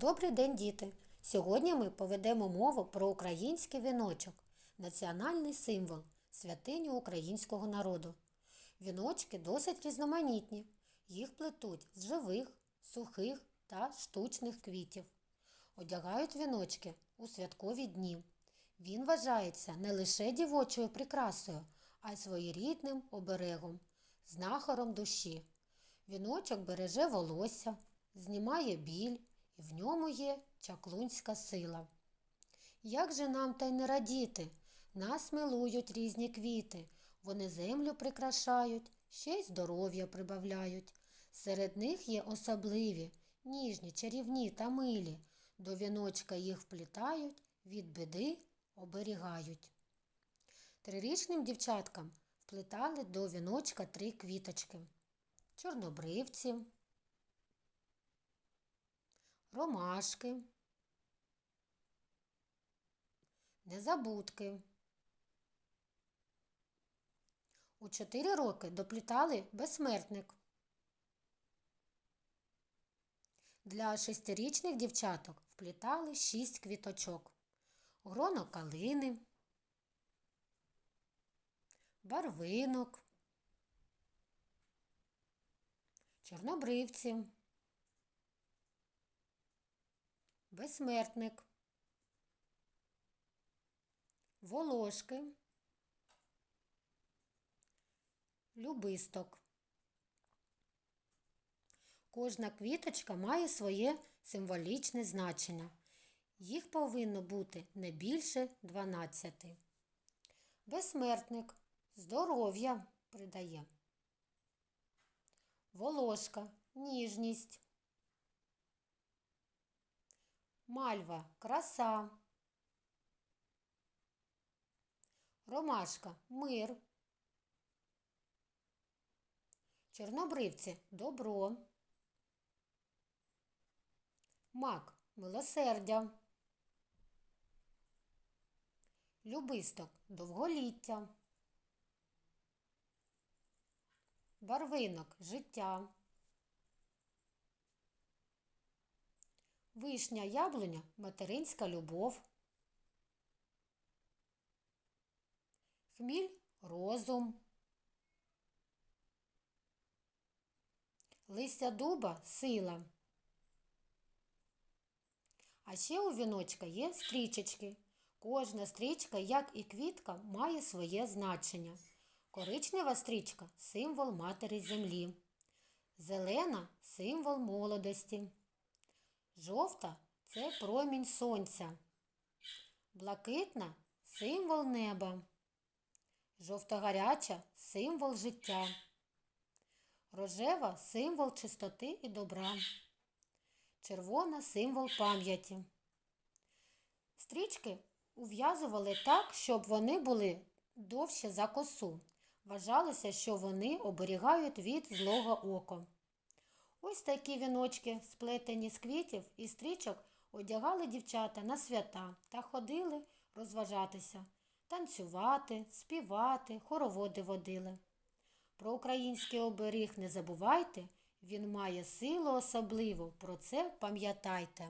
Добрий день, діти! Сьогодні ми поведемо мову про український віночок, національний символ, святиню українського народу. Віночки досить різноманітні. Їх плетуть з живих, сухих та штучних квітів. Одягають віночки у святкові дні. Він вважається не лише дівочою прикрасою, а й своєрідним оберегом, знахаром душі. Віночок береже волосся, знімає біль, і в ньому є чаклунська сила. Як же нам та й не радіти? Нас милують різні квіти, вони землю прикрашають, ще й здоров'я прибавляють. Серед них є особливі, ніжні, чарівні та милі. До віночка їх вплітають, від биди оберігають. Трирічним дівчаткам вплітали до віночка три квіточки. Чорнобривці, ромашки, незабудки. У чотири роки доплітали безсмертник. Для шестирічних дівчаток вплітали шість квіточок. Гроно калини, барвинок, чорнобривці, безсмертник, волошки, любисток. Кожна квіточка має своє символічне значення. Їх повинно бути не більше 12. Безсмертник здоров'я придає. Волошка ніжність. Мальва краса. Ромашка мир. Чорнобривці добро. Мак милосердя. Любисток довголіття. Барвинок життя. Вишня яблуня материнська любов. Хміль розум. Листя дуба сила. А ще у віночка є стрічечки. Кожна стрічка, як і квітка, має своє значення. Коричнева стрічка символ матері землі. Зелена символ молодості. Жовта це промінь сонця. Блакитна символ неба. Жовто-гаряча символ життя. Рожева символ чистоти і добра. Червона символ пам'яті. Стрічки ув'язували так, щоб вони були довше за косу. Вважалося, що вони оберігають від злого ока. Ось такі віночки, сплетені з квітів і стрічок, одягали дівчата на свята та ходили розважатися, танцювати, співати, хороводи водили. Про український оберіг не забувайте, він має силу особливу, про це пам'ятайте.